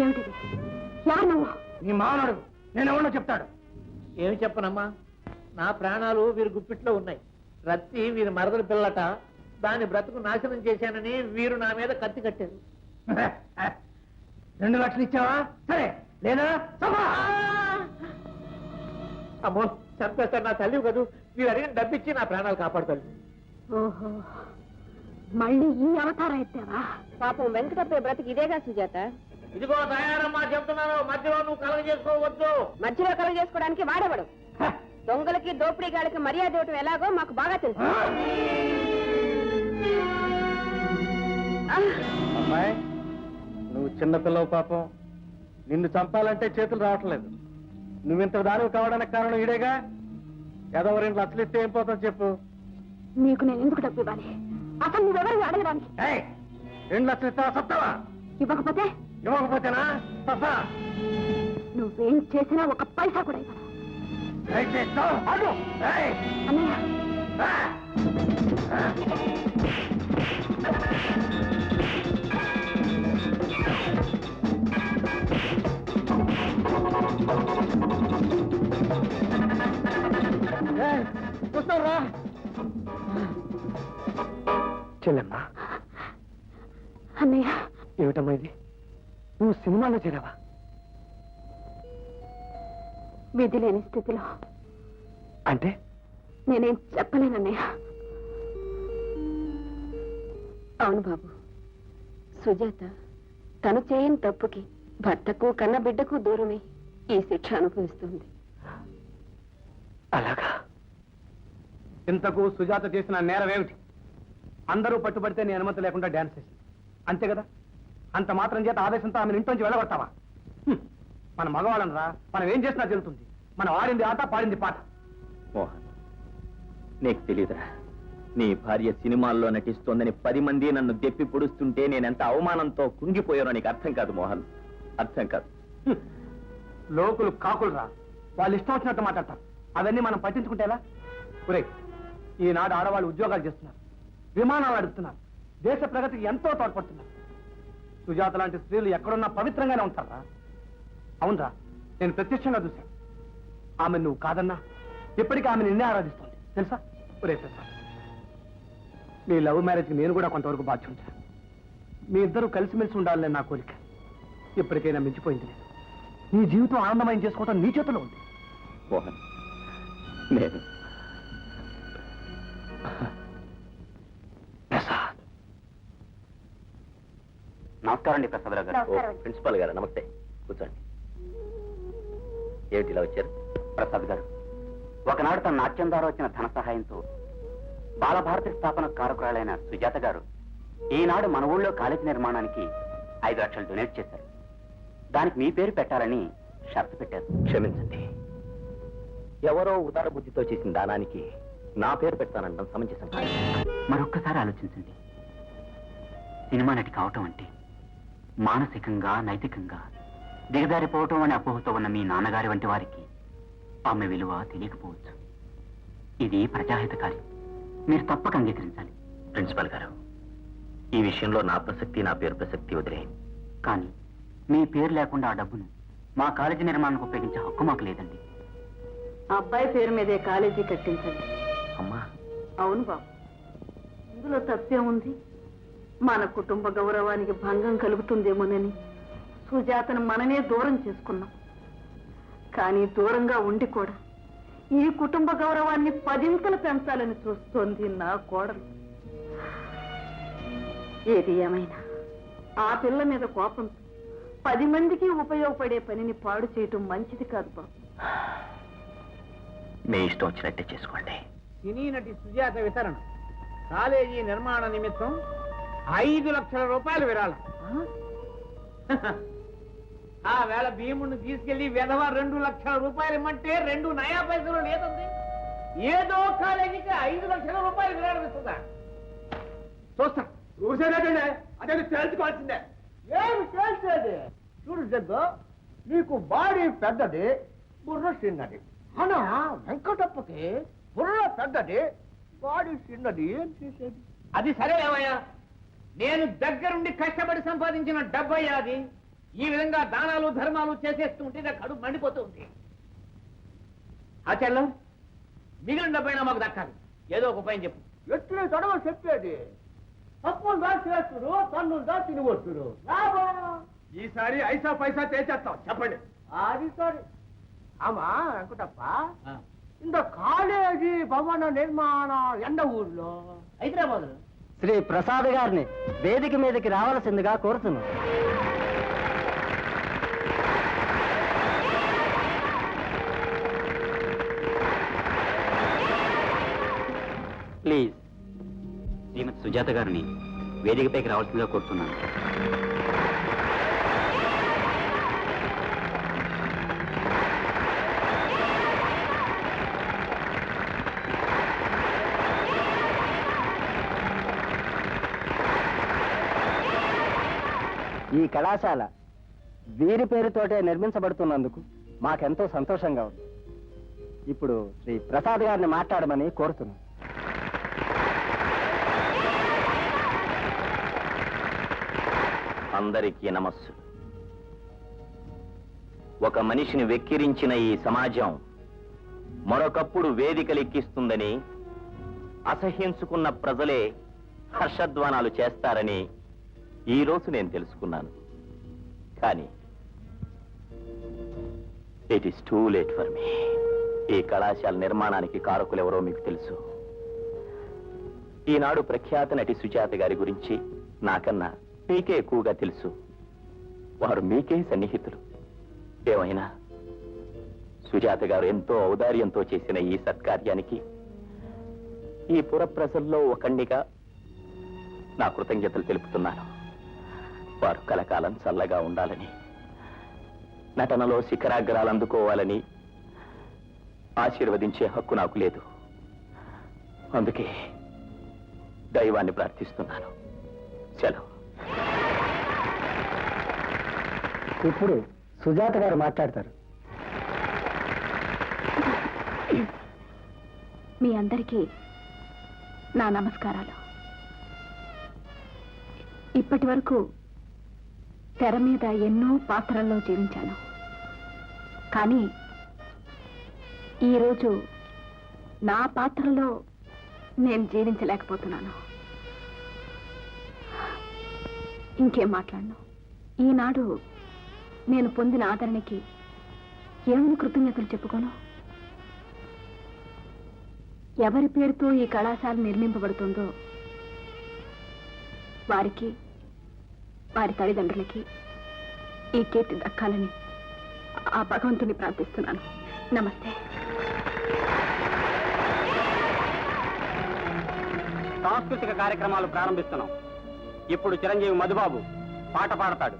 ఏమిటిది? ఎవరు నువ్వు నీ మానవుడు. నేను ఎవరో చెప్తాడు. ఏమి చెప్పనమ్మా? నా ప్రాణాలు వీరి గుప్పిట్లో ఉన్నాయి. రత్తి వీరి మరదల పిల్లట దాని బ్రతుకు నాశనం చేశానని వీరు నా మీద కత్తి కట్టారు. రెండు లక్షలు ఇచ్చావా? సరే లేదా? అమ్మో చంపేస్తాను నా తల్లి కదూ? వీరు అడిగిన డబ్బిచ్చి నా ప్రాణాలు కాపాడుతారు ఓహో. మళ్ళీ ఈ అవతారం ఎత్తావా? పాపం వెంకటప్ప బ్రతికి ఇదేగా సుజాత? ఇదిగో తయారమ్మా చెప్తున్నాను మధ్యలో నువ్వు కలగ చేసుకోవద్దు. మధ్యలో కలుగ చేసుకోవడానికి వాడేవాడు? దొంగలకి దోపిడీగాళ్ళకి మర్యాద ఇవ్వటం ఎలాగో మాకు బాగా తెలుసు. అమ్మాయి నువ్వు చిన్నపిల్లవు పాపం. నిన్ను చంపాలంటే చేతులు రావట్లేదు. నువ్వు ఇంత దానివి కావడానికి కారణం ఈడేగా? ఏదో రెండు లక్షలు ఇస్తే ఏం పోతావు చెప్పు. నీకు నేను ఎందుకు డబ్బు ఇవ్వాలి? అసలు నువ్వెవరు అడగడానికి రెండు లక్షలు ఇస్తావా? సత్తావా ఇవ్వకపోతే? ఇవ్వకపోతేనా? నువ్వేం చేసినా ఒక పైసా కూడా ఇవ్వను. ఏయ్, అన్నయ్య. ఏమిటమ్మా ఇది? నువ్వు సినిమాలో చేరావా? విధి లేని స్థితిలో. అంటే? నేనేం చెప్పలేనన్నయ్య అవును బాబు. సుజాత తను చేయని తప్పుకి భర్తకు కన్న బిడ్డకు దూరమై ఈ శిక్ష అనుభవిస్తుంది. అలాగా? ఇంతకు సుజాత చేసిన నేరం ఏమిటి? అందరూ పట్టుబడితే నీ అనుమతి లేకుండా డాన్స్ చేసింది. అంతే కదా? అంత మాత్రం చేత ఆదేశంతో ఆమె ఇంట్లోంచి వెళ్ళగొట్టావా హ్మ్. మన మగవాళ్ళని రా మనం ఏం చేసినా జరుగుతుంది మనం ఆడింది ఆట పాడింది పాట. మోహన్ నీకు తెలీదురా. నీ భార్య సినిమాల్లో నటిస్తోందని పది మంది నన్ను దెప్పి పొడుస్తుంటే నేనెంత అవమానంతో కుంగిపోయానో నీకు అర్థం కాదు మోహన్. అర్థం కాదు. లోకులు కాకులు రా వాళ్ళు ఇష్టం వచ్చినట్టు మాట్లాడతారు. అవన్నీ మనం పట్టించుకుంటే ఎలా ఒరే ఈనాడు ఆడవాళ్ళు ఉద్యోగాలు చేస్తున్నారు. విమానాలు నడుపుతున్నారు దేశ ప్రగతికి ఎంతో తోడ్పడుతున్నారు. సుజాత లాంటి స్త్రీలు ఎక్కడున్నా పవిత్రంగానే ఉంటారా? అవునరా నేను ప్రత్యక్షంగా చూశాను. ఆమె నువ్వు కాదన్నా ఇప్పటికీ ఆమె నిన్నే ఆరాధిస్తోంది. తెలుసా? ఒరే తెలుసా మీ లవ్ మ్యారేజ్కి నేను కూడా కొంతవరకు బాధ్యుంటా మీ ఇద్దరు కలిసిమెలిసి ఉండాలని నా కోరిక. ఇప్పటికైనా మించిపోయింది లేదు. నీ జీవితం ఆనందమయం చేసుకోవటం నీ చేతిలో ఉంది. మోహన్ నేను నమస్కారం అండి ప్రసాదరావు గారు. ప్రిన్సిపాల్ గారు నమస్తే. కూర్చోండి. ఏమిటి ఇలా వచ్చారు? ప్రసాద్ గారు ఒకనాడు తన నాట్యం ద్వారా వచ్చిన ధన సహాయంతో బాలభారతి స్థాపన కారకురాలైన సుజాత గారు ఈనాడు మన ఊళ్ళో కాలేజీ నిర్మాణానికి ఐదు లక్షలు డొనేట్ చేశారు. దానికి మీ పేరు పెట్టాలని షరతు పెట్టారు. క్షమించండి. ఎవరో ఉదార బుద్ధితో చేసిన దానానికి నా పేరు పెడతానంటాం సమంజసం. మరొక్కసారి ఆలోచించండి. సినిమా నటి కావటం అంటే మానసికంగా నైతికంగా దిగజారిపోవటం అనే అపోహతో ఉన్న మీ నాన్నగారి వంటి వారికి ఆమె విలువ తెలియకపోవచ్చు. ఇది ప్రజాహిత కార్యం. మీరు తప్పక అంగీకరించాలి. ప్రిన్సిపాల్ గారు ఈ విషయంలో నా ప్రసక్తి నా పేరు ప్రసక్తి వదిలేయండి. కానీ మీ పేరు లేకుండా ఆ డబ్బును మా కాలేజీ నిర్మాణానికి ఉపయోగించే హక్కు మాకు లేదండి. అబ్బాయి పేరు మీదే కాలేజీ కట్టించండి. అమ్మా. అవును బాబు. ఇందులో తప్పే ఉంది. మన కుటుంబ గౌరవానికి భంగం కలుగుతుందేమోనని సుజాతను మనమే దూరం చేసుకున్నాం. కానీ దూరంగా ఉండి కూడా ఈ కుటుంబ గౌరవాన్ని పదింతలు పెంచాలని చూస్తోంది నా కోడలు. ఏది ఏమైనా ఆ పిల్ల మీద కోపంతో పది మందికి ఉపయోగపడే పనిని పాడు చేయటం మంచిది కాదు బాబు. మీ ఇష్టం వచ్చినట్టే చేసుకోండి. సినీ నటి సుజాత వితరణ. కాలేజీ నిర్మాణ నిమిత్తం ఐదు లక్షల రూపాయలు విరాళం. ఆ? వేళ భీముడిని తీసుకెళ్ళి విధవ రెండు లక్షల రూపాయలు ఇమ్మంటే రెండు నయా పైసలు లేదండి. ఏదో కాలేజీకి ఐదు లక్షల రూపాయలు విరాళం ఇస్తుందా? చూస్తా. చూసేదండి అదే తేల్చుకోవాల్సిందే. ఏమి తేల్చేది? చూడు జగ్గు నీకు బాడీ పెద్దది బుర్ర చిన్నది. అనా వెంకటప్పకి బుర్ర పెద్దది బాడీ చిన్నది ఏం చేసేది. అది సరే ఏమయ్యా నేను దగ్గరుండి కష్టపడి సంపాదించిన డబ్బయ్యా అది. ఈ విధంగా దానాలు ధర్మాలు చేసేస్తుంటే కడుపు మండిపోతుంది ఆచార్యం మిగిలిన డబ్బైనా మాకు దక్కాలి. ఏదో ఒక ఉపాయం చెప్పు. ఎట్లే తడవ చెప్పేది? తప్పులు దాచేస్తుడు వేస్తుడు తన్నులు దాచి ఈసారి ఐసా పైసా తెచ్చేస్తాం చెప్పండి. అది సారి. అమ్మా వెంకటప్ప ఇంత కాలేజీ భవన నిర్మాణ ఎండ ఊర్లో? హైదరాబాద్. లో శ్రీ ప్రసాద్ గారిని వేదిక మీదకి రావాల్సిందిగా కోరుతున్నాను ప్లీజ్. శ్రీమతి సుజాత గారిని వేదికపైకి రావాల్సిందిగా కోరుతున్నాను. ఈ కళాశాల వీరి పేరుతోటే నిర్మించబడుతున్నందుకు మాకెంతో సంతోషంగా ఉంది. ఇప్పుడు శ్రీ ప్రసాద్ గారిని మాట్లాడమని కోరుతున్నాను. అందరికీ నమస్సు. ఒక మనిషిని వెక్కిరించిన ఈ సమాజం మరొకప్పుడు వేదికలెక్కిస్తుందని అసహ్యించుకున్న ప్రజలే హర్షధ్వానాలు చేస్తారని ఈ రోజు నేను తెలుసుకున్నాను. కానీ it is too late for me ఈ కళాశాల నిర్మాణానికి కారకులెవరో మీకు తెలుసు. ఈనాడు ప్రఖ్యాత నటి సుజాత గారి గురించి నాకన్నా మీకే ఎక్కువగా తెలుసు. వారు మీకే సన్నిహితులు. ఏమైనా? సుజాత గారు ఎంతో ఔదార్యంతో చేసిన ఈ సత్కార్యానికి ఈ పురప్రజల్లో ఒకండిగా నా కృతజ్ఞతలు తెలుపుతున్నాను. వారు కలకాలం చల్లగా ఉండాలని నటనలో శిఖరాగ్రాలు అందుకోవాలని ఆశీర్వదించే హక్కు నాకు లేదు. అందుకే దైవాన్ని ప్రార్థిస్తున్నాను. సెలవు ఇప్పుడు సుజాత గారు మాట్లాడతారు. మీ అందరికీ నా నమస్కారాలు. ఇప్పటి వరకు తెర మీద ఎన్నో పాత్రల్లో జీవించాను. కానీ ఈరోజు నా పాత్రలో నేను జీవించలేకపోతున్నాను. ఇంకేం మాట్లాడను. ఈనాడు నేను పొందిన ఆదరణకి ఏమని కృతజ్ఞతలు చెప్పుకోను? ఎవరి పేరుతో ఈ కళాశాల నిర్మింపబడుతుందో వారికి వారి తల్లిదండ్రులకి ఈ కీర్తి దక్కాలని ఆ భగవంతుని ప్రార్థిస్తున్నాను. నమస్తే. సాంస్కృతిక కార్యక్రమాలు ప్రారంభిస్తున్నాం. ఇప్పుడు చిరంజీవి మధుబాబు పాట పాడతాడు.